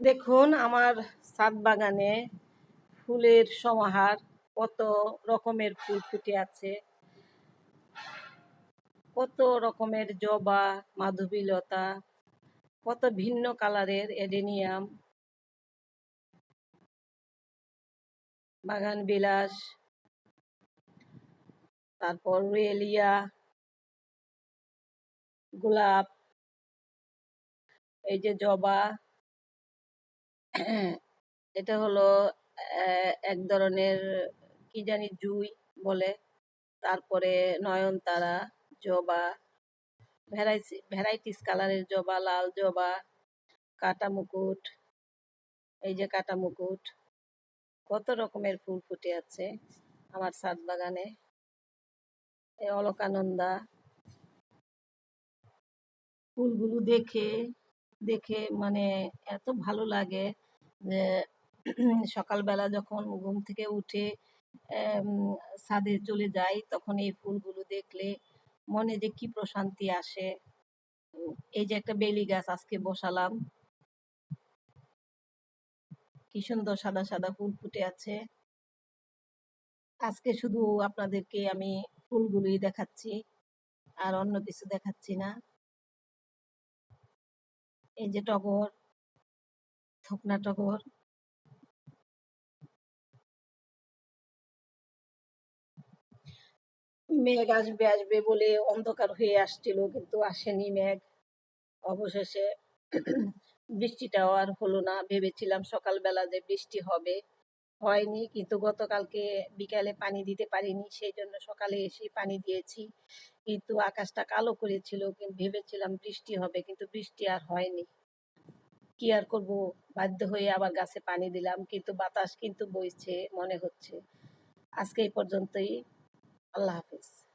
দেখুন, আমার ছাদ বাগানে ফুলের সমাহার, কত রকমের ফুল ফুটে আছে। কত রকমের জবা, মাধবীলতা, কত ভিন্ন কালারের এডেনিয়াম, বাগান বিলাস, তারপর রুয়েলিয়া গোলাপ, এই যে জবা এটা হলো এক ধরনের, কি জানি, জুই বলে। তারপরে নয়নতারা, জবা ভ্যারাইটি ভ্যারাইটিস কালারের জবা, লাল জবা, কাটা মুকুট, এই যে কাটা মুকুট। কত রকমের ফুল ফুটে আছে আমার ছাদ বাগানে। এই অলকানন্দা, ফুলগুলো দেখে দেখে মানে এত ভালো লাগে। যে সকালবেলা যখন ঘুম থেকে উঠে ছাদে চলে যাই, তখন এই ফুলগুলো দেখলে মনে যে কি প্রশান্তি আসে। এই যে একটা বেলি গাছ আজকে বসালাম। কি সুন্দর সাদা সাদা ফুল ফুটে আছে। আজকে শুধু আপনাদেরকে আমি ফুলগুলোই দেখাচ্ছি, আর অন্য কিছু দেখাচ্ছি না। এই যে টগর। থোকনা টগর মেঘ আসবে আসবে বলে অন্ধকার হয়ে আসছিল কিন্তু আসেনি মেঘ। অবশেষে বৃষ্টিটাও আর হলো না, ভেবেছিলাম সকালবেলা যে বৃষ্টি হবে। হয়নি, কিন্তু গতকালকে বিকালে পানি দিতে পারিনি, সেই জন্য সকালে এসে পানি দিয়েছি। কিন্তু আকাশটা কালো করেছিল, কিন্তু ভেবেছিলাম বৃষ্টি হবে, কিন্তু বৃষ্টি আর হয়নি। কি আর করব, বাধ্য হয়ে আবার গাছে পানি দিলাম, কিন্তু বাতাস কিন্তু বইছে, মনে হচ্ছে। আজকে এই পর্যন্তই। আল্লাহ হাফিজ।